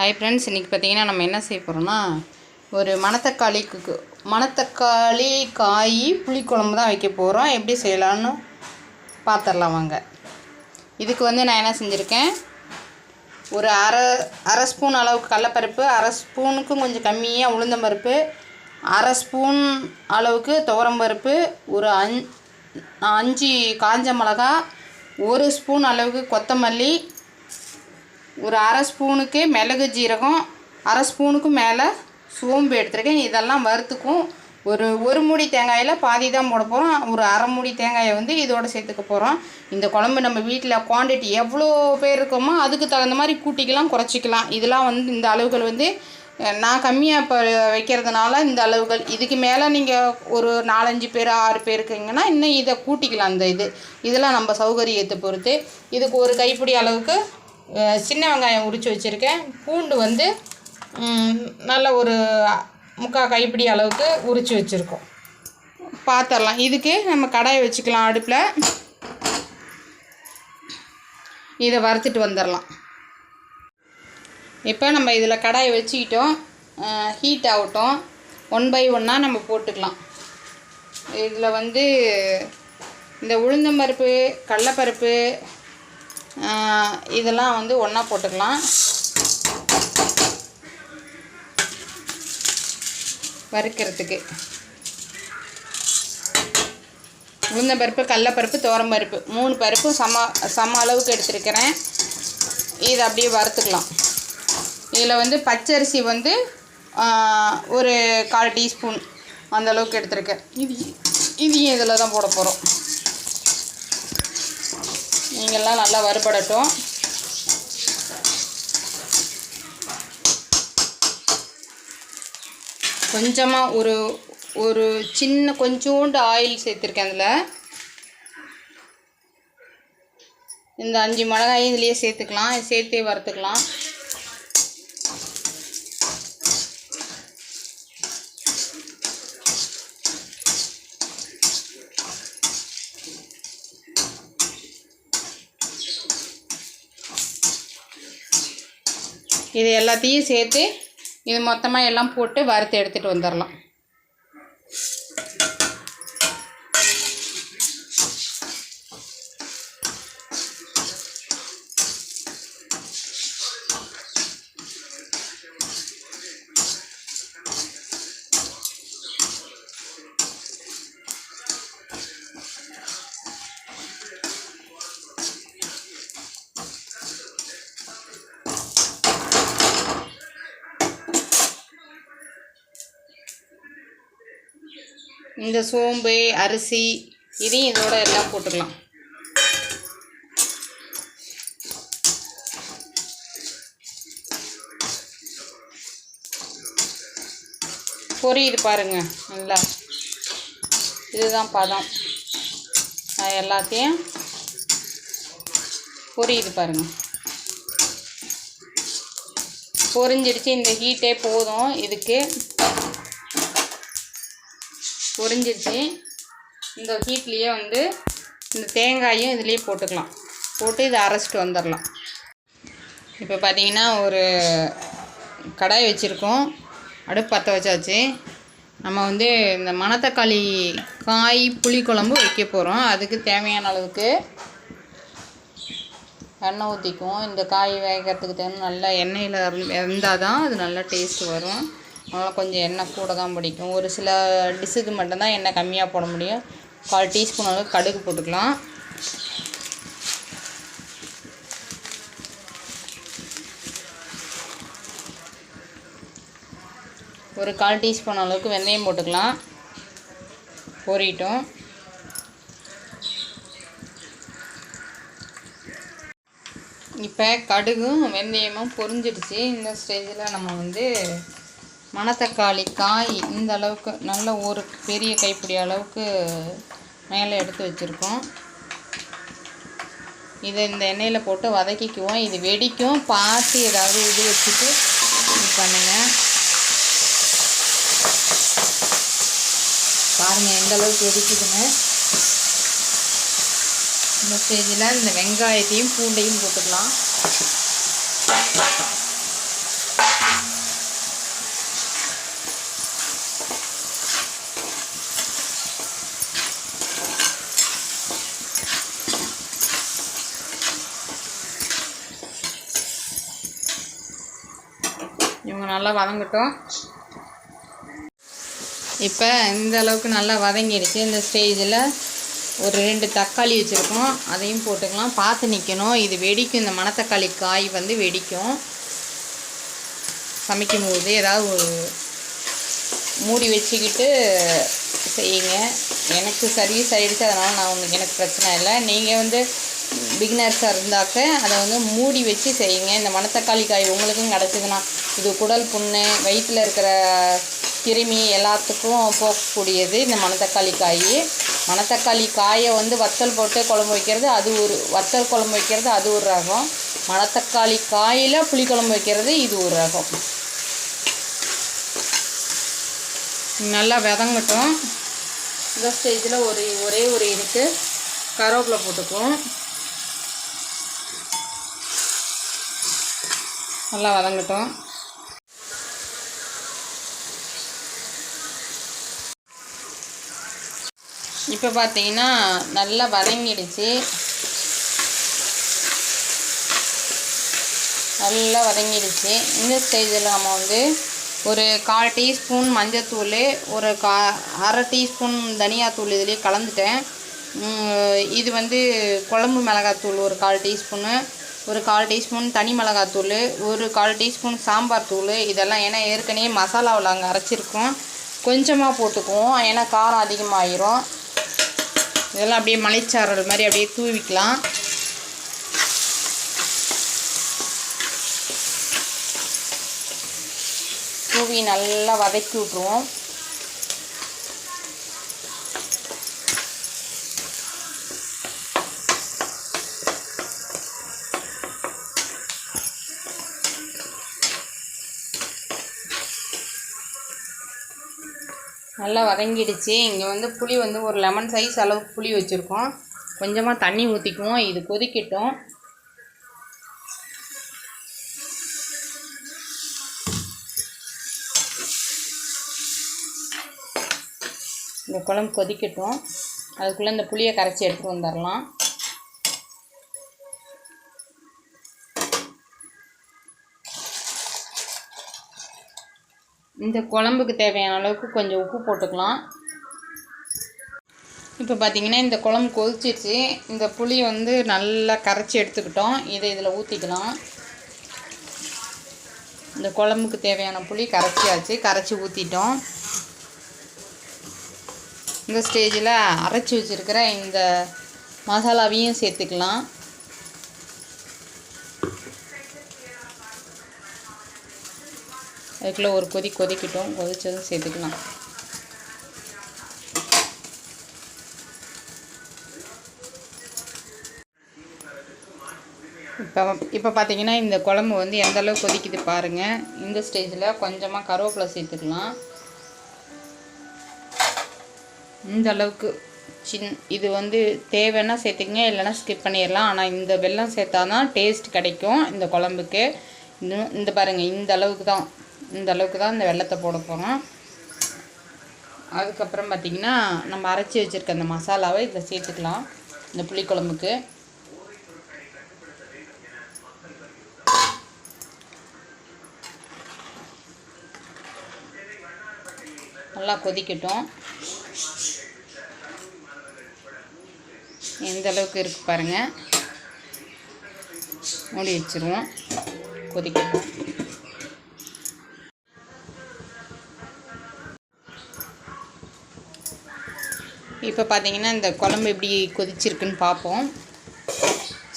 Hi friends இன்றைக்கி பார்த்தீங்கன்னா நம்ம என்ன செய்ய போகிறோம்னா ஒரு மணத்தக்காளிக்கு மணத்தக்காளி காய் புளிக்குழம்பு தான் வைக்க போகிறோம் எப்படி செய்யலான்னு பார்த்துடலாம் வாங்க. இதுக்கு வந்து நான் என்ன செஞ்சுருக்கேன் ஒரு அரை அரை ஸ்பூன் அளவுக்கு கடலப்பருப்பு அரை ஸ்பூனுக்கும் கொஞ்சம் கம்மியாக உளுந்தம்பருப்பு அரை ஸ்பூன் அளவுக்கு துவரம்பருப்பு ஒரு அஞ் அஞ்சு காஞ்ச மிளகா ஒரு ஸ்பூன் அளவுக்கு கொத்தமல்லி ஒரு அரை ஸ்பூனுக்கு மிளகு ஜீரகம் அரை ஸ்பூனுக்கு மேலே சோம்பு எடுத்துருக்கேன். இதெல்லாம் வறுத்துக்கும். ஒரு ஒரு மூடி தேங்காயில் பாதி தான் போட போகிறோம் ஒரு அரை மூடி தேங்காயை வந்து இதோட சேர்த்துக்க போகிறோம் இந்த குழம்பு நம்ம வீட்டில் குவாண்டிட்டி எவ்வளோ பேர் இருக்கோமோ அதுக்கு தகுந்த மாதிரி கூட்டிக்கலாம் குறைச்சிக்கலாம். இதெல்லாம் வந்து இந்த அளவுகள் வந்து நான் கம்மியாக இப்போ வைக்கிறதுனால இந்த அளவுகள். இதுக்கு மேலே நீங்கள் ஒரு நாலஞ்சு பேர் ஆறு பேர் இருக்கீங்கன்னா இன்னும் இதை கூட்டிக்கலாம் இந்த இது. இதெல்லாம் நம்ம சௌகரியத்தை பொறுத்து. இதுக்கு ஒரு கைப்பிடி அளவுக்கு சின்ன வெங்காயம் உரித்து வச்சுருக்கேன். பூண்டு வந்து நல்ல ஒரு முக்கால் கைப்பிடி அளவுக்கு உரித்து வச்சுருக்கோம். பார்த்துடலாம் இதுக்கு நம்ம கடாயை வச்சுக்கலாம் அடுப்பில். இதை வறுத்துட்டு வந்துடலாம் இப்போ நம்ம இதில் கடாயை வச்சுக்கிட்டோம். ஹீட் ஆகட்டும். ஒன் பை ஒன்னாக நம்ம போட்டுக்கலாம். இதில் வந்து இந்த உளுந்தம்பருப்பு கடலப்பருப்பு இதெல்லாம் வந்து ஒன்றா போட்டுக்கலாம். வறுக்கிறதுக்கு. உளுந்தம்பருப்பு கடலப்பருப்பு தோரம்பருப்பு மூணு பருப்பும் சம சம அளவுக்கு எடுத்துருக்கிறேன். இதை அப்படியே வறுத்துக்கலாம். இதில் வந்து பச்சரிசி வந்து ஒரு கால் டீஸ்பூன் அந்த அளவுக்கு இது இதையும் இதில் தான் போட போகிறோம் நீங்கள்லாம் நல்லா வறுபடட்டும். கொஞ்சமாக ஒரு ஒரு சின்ன கொஞ்சோண்டு ஆயில் சேர்த்துருக்கேன் அதில். இந்த அஞ்சு மிளகாயும் இதுலேயே சேர்த்துக்கலாம் சேர்த்தே வறுத்துக்கலாம். இது எல்லாத்தையும் சேர்த்து இது மொத்தமாக எல்லாம் போட்டு வறுத்து எடுத்துகிட்டு வந்துடலாம் இந்த சோம்பு அரிசி இதையும் இதோட எல்லாம் போட்டுக்கலாம் பொரியுது பாருங்க நல்லா. இதுதான் பதம். நான் எல்லாத்தையும் பொரியுது பாருங்க. பொரிஞ்சிடுச்சு இந்த ஹீட்டே போதும். இதுக்கு பொரிஞ்சிருச்சு. இந்த ஹீட்லேயே வந்து இந்த தேங்காயும் இதுலேயே போட்டுக்கலாம். போட்டு இதை அரைச்சிட்டு வந்துடலாம். இப்போ பார்த்தீங்கன்னா ஒரு கடாய் வச்சுருக்கோம். அடுப்பு பற்ற வச்சாச்சு. நம்ம வந்து இந்த மணத்தக்காளி காய் புளிக்குழம்பு வைக்க போகிறோம் அதுக்கு தேவையான அளவுக்கு எண்ணெய் ஊற்றிக்குவோம் இந்த காய் வேகிறதுக்கு தேவை நல்லா எண்ணெயில் இருந்தால் தான் அது நல்லா டேஸ்ட் வரும். அதனால் கொஞ்சம் எண்ணெய் கூட தான் பிடிக்கும். ஒரு சில டிஷ்ஷுக்கு மட்டும்தான் எண்ணெய் கம்மியாக போட முடியும். கால் டீஸ்பூன் அளவுக்கு கடுகு போட்டுக்கலாம். ஒரு கால் டீஸ்பூன் அளவுக்கு வெந்தயம் போட்டுக்கலாம். பொறிட்டோம் இப்போ கடுகும் வெந்தயமும் பொரிஞ்சிடுச்சு. இந்த ஸ்டேஜில் நம்ம வந்து மணத்தக்காளி காய் இந்த அளவுக்கு நல்ல ஒரு பெரிய கைப்பிடி அளவுக்கு மேலே எடுத்து வச்சுருக்கோம். இதை இந்த எண்ணெயில் போட்டு வதக்கிக்குவோம். இது வெடிக்கும். பார்த்து ஏதாவது இது வச்சுட்டு பண்ணுங்கள் பாருங்கள் எந்த அளவுக்கு வெடிக்குதுன்னு. இந்த ஸ்டேஜில் இந்த வெங்காயத்தையும் பூண்டையும் போட்டுக்கலாம். நல்லா வதங்கட்டும். இப்போ இந்த அளவுக்கு நல்லா வதங்கிடுச்சு. இந்த ஸ்டேஜில் ஒரு ரெண்டு தக்காளி வச்சுருக்கோம். அதையும் போட்டுக்கலாம். பார்த்து நிற்கணும் இது வெடிக்கும். இந்த மணத்தக்காளி காய் வந்து வெடிக்கும். சமைக்கும் போது ஏதாவது ஒரு மூடி வச்சுக்கிட்டு செய்யுங்க. எனக்கு சர்வீஸ் ஆகிடுச்சு அதனால் நான் உங்களுக்கு எனக்கு பிரச்சனை இல்லை. நீங்கள் வந்து பிகினர்ஸாக இருந்தாக்க அதை வந்து மூடி வச்சு செய்யுங்க. இந்த மணத்தக்காளி காய் உங்களுக்கும் கிடச்சிதுன்னா இது குடல் புண்ணு வயிற்றில் இருக்கிற கிருமி எல்லாத்துக்கும் போகக்கூடியது இந்த மணத்தக்காளி காய். மணத்தக்காளி காயை வந்து வத்தல் போட்டு குழம்பு வைக்கிறது அது ஒரு வத்தல் குழம்பு வைக்கிறது அது ஒரு ரகம். மணத்தக்காளி காயில் புளிக்குழம்பு வைக்கிறது இது ஒரு ரகம். நல்லா விதங்கட்டும். இந்த ஸ்டேஜில் ஒரு ஒரே ஒரு இதுக்கு கருவேப்பிலை போட்டுக்குவோம். நல்லா வதங்கட்டும். இப்போ பார்த்தீங்கன்னா நல்லா வதங்கிடுச்சு. நல்லா வதங்கிடுச்சு. இந்த ஸ்டேஜில் நம்ம வந்து ஒரு கால் டீஸ்பூன் மஞ்சத்தூள் ஒரு கா அரை டீஸ்பூன் தனியாத்தூள் இதுலேயே கலந்துட்டேன். இது வந்து குழம்பு மிளகாத்தூள் ஒரு கால் டீஸ்பூனு. ஒரு கால் டீஸ்பூன் தனி மிளகாத்தூள் ஒரு கால் டீஸ்பூன் சாம்பார் தூள் இதெல்லாம் ஏன்னா ஏற்கனவே மசாலாவில் அங்கே அரைச்சிருக்கோம். கொஞ்சமாக போட்டுக்குவோம். ஏன்னா காரம் அதிகமாகிரும் இதெல்லாம் அப்படியே மலைச்சாரல் மாதிரி அப்படியே தூவிக்கலாம். தூவி நல்லா வதக்கி விட்ருவோம் நல்லா வதங்கிடுச்சு. இங்கே வந்து புளி வந்து ஒரு லெமன் சைஸ் அளவுக்கு புளி வச்சுருக்கோம். கொஞ்சமாக தண்ணி ஊற்றிக்குவோம் இது கொதிக்கட்டும். இந்த குழம்பு கொதிக்கட்டும். அதுக்குள்ளே இந்த புளியை கரைச்சி எடுத்துகிட்டு வந்துடலாம். இந்த குழம்புக்கு தேவையான அளவுக்கு கொஞ்சம் உப்பு போட்டுக்கலாம். இப்போ பார்த்தீங்கன்னா இந்த குழம்பு கொதிச்சிருச்சு. இந்த புளி வந்து நல்லா கரைச்சி எடுத்துக்கிட்டோம். இதை இதில் ஊற்றிக்கலாம் இந்த குழம்புக்கு தேவையான புளி கரைச்சியாச்சு கரைச்சி ஊற்றிட்டோம் இந்த ஸ்டேஜில் அரைச்சி வச்சுருக்கிற இந்த மசாலாவையும் சேர்த்துக்கலாம். அதுக்குள்ளே ஒரு கொதி கொதிக்கட்டும் கொதிச்சதும் சேர்த்துக்கலாம். இப்போ இப்போ பார்த்தீங்கன்னா இந்த குழம்பு வந்து எந்த அளவுக்கு கொதிக்குது பாருங்கள் இந்த ஸ்டேஜில் கொஞ்சமாக கருவேப்பிலை சேர்த்துக்கலாம். இந்த அளவுக்கு சின் இது வந்து தேவைன்னா சேர்த்துக்கங்க இல்லைன்னா ஸ்கிப் பண்ணிடலாம். ஆனால் இந்த வெல்லம் சேர்த்தா தான் டேஸ்ட் கிடைக்கும் இந்த குழம்புக்கு. இன்னும் இந்த பாருங்கள் இந்த அளவுக்கு தான். இந்த அளவுக்கு தான் இந்த வெல்லத்தை போட போகிறோம் அதுக்கப்புறம் பார்த்திங்கன்னா நம்ம அரைச்சி வச்சுருக்க அந்த மசாலாவை இதில் சேர்த்துக்கலாம். இந்த புளிக்குழம்புக்கு. நல்லா கொதிக்கட்டும். எந்த அளவுக்கு இருக்குது பாருங்கள் மூடி வச்சுருவோம். கொதிக்கட்டும். இப்போ பார்த்தீங்கன்னா இந்த குழம்பு எப்படி கொதிச்சிருக்குன்னு பார்ப்போம்.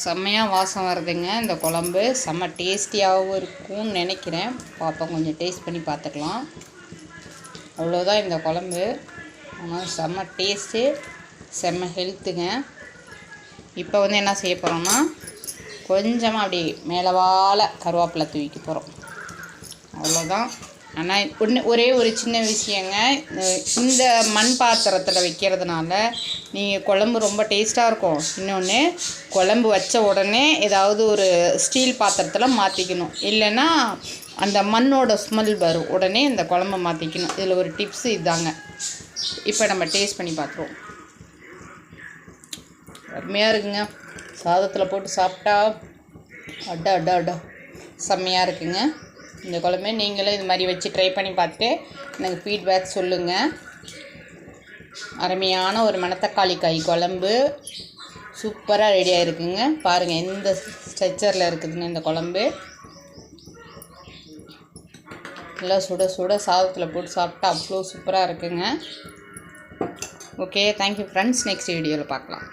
செம்மையாக வாசம் வருதுங்க இந்த குழம்பு. செம்ம டேஸ்டியாகவும் இருக்கும்னு நினைக்கிறேன். பார்ப்போம் கொஞ்சம் டேஸ்ட் பண்ணி பார்த்துக்கலாம். அவ்வளோதான் இந்த குழம்பு. ஆனால் செம்ம டேஸ்ட்டு செம்ம ஹெல்த்துங்க இப்போ வந்து என்ன செய்ய போகிறோம்னா கொஞ்சமாக அப்படி மேலவால கருவேப்பிலை தூக்கி போகிறோம் அவ்வளோதான் ஆனால் ஒன்று ஒரே ஒரு சின்ன விஷயங்க. இந்த மண் பாத்திரத்தில் வைக்கிறதுனால நீங்கள் குழம்பு ரொம்ப டேஸ்ட்டாக இருக்கும். இன்னொன்று குழம்பு வச்ச உடனே ஏதாவது ஒரு ஸ்டீல் பாத்திரத்தில் மாற்றிக்கணும் இல்லைன்னா அந்த மண்ணோட ஸ்மெல் வரும். உடனே இந்த குழம்ப மாற்றிக்கணும் இதில் ஒரு டிப்ஸு இதாங்க. இப்போ நம்ம டேஸ்ட் பண்ணி பார்த்துருவோம் அருமையாக இருக்குங்க. சாதத்தில் போட்டு சாப்பிட்டா அட்டா அட்டா அட்டா செம்மையாக இருக்குங்க. இந்த குழம்பு. நீங்களும் இது மாதிரி வச்சு ட்ரை பண்ணி பார்த்துட்டு எனக்கு ஃபீட்பேக் சொல்லுங்கள் அருமையான ஒரு மணத்தக்காளி காய் குழம்பு. சூப்பராக ரெடியாக இருக்குங்க பாருங்கள் எந்த ஸ்ட்ரெச்சரில் இருக்குதுன்னு இந்த குழம்பு. நல்லா சுட சுட சாதத்தில் போட்டு சாப்பிட்டா அவ்வளோ சூப்பராக இருக்குங்க. ஓகே தேங்க்யூ ஃப்ரெண்ட்ஸ் நெக்ஸ்ட் வீடியோவில் பார்க்கலாம்.